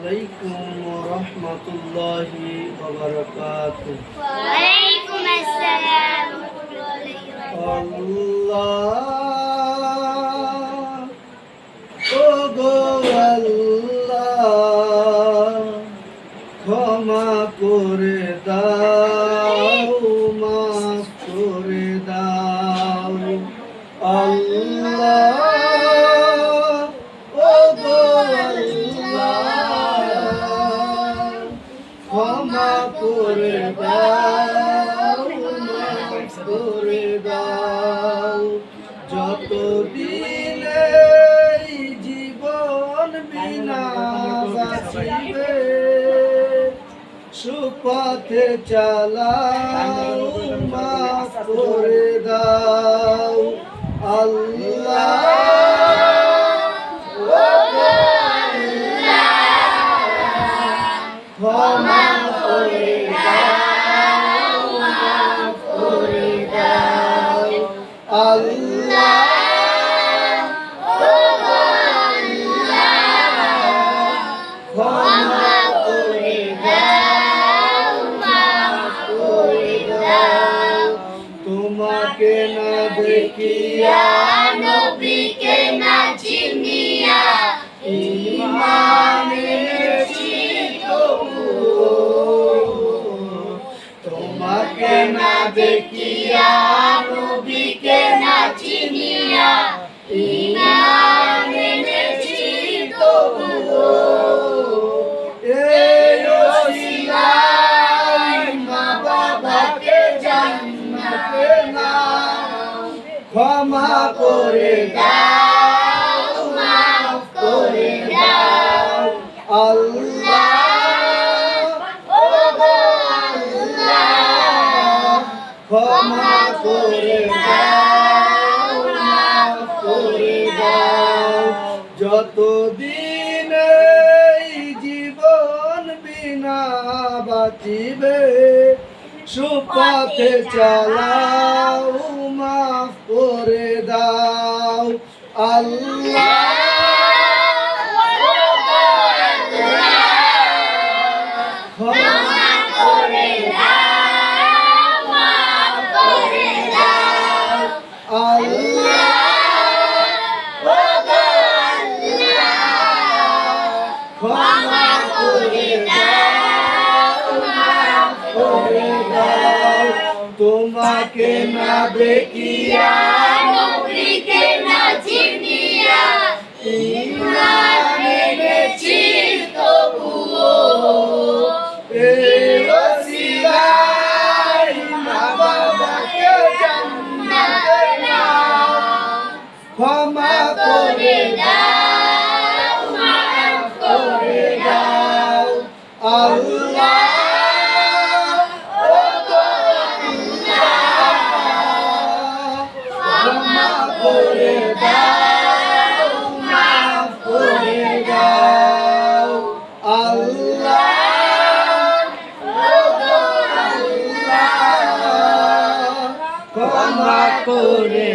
আলাইকুম রহমতুল্লাহি ওয়ালাইকুম আসসালাম আল্লাহ ও গো আল্লাহ ক্ষমা করে দাও মাফ করে দাও। আল্লাহ সুপথে চালাও মাফ করে দাও আল্লাহ করে দাও। আল্লাহ। দেখিয়া নবীকে না চিনিয়া ইমান এনেছি তবুও তোমাকে না দেখিয়া নবীকে না চিনিয়া করে দাও মাফ করে দাও। আল্লাহ ও গো আল্লাহ ক্ষমা করে দাও মাফ করে দাও। যতদিন এই জীবন বিনা বাঁচিবে সুপথে চালাও দাও তোমাকে না দেখিয়া নবীকে না ক্ষমা করে দাও মাফ করে দাও আল্লাহ ও আল্লাহ, ক্ষমা করে দাও মাফ করে দাও আল্লাহ ক্ষমা করে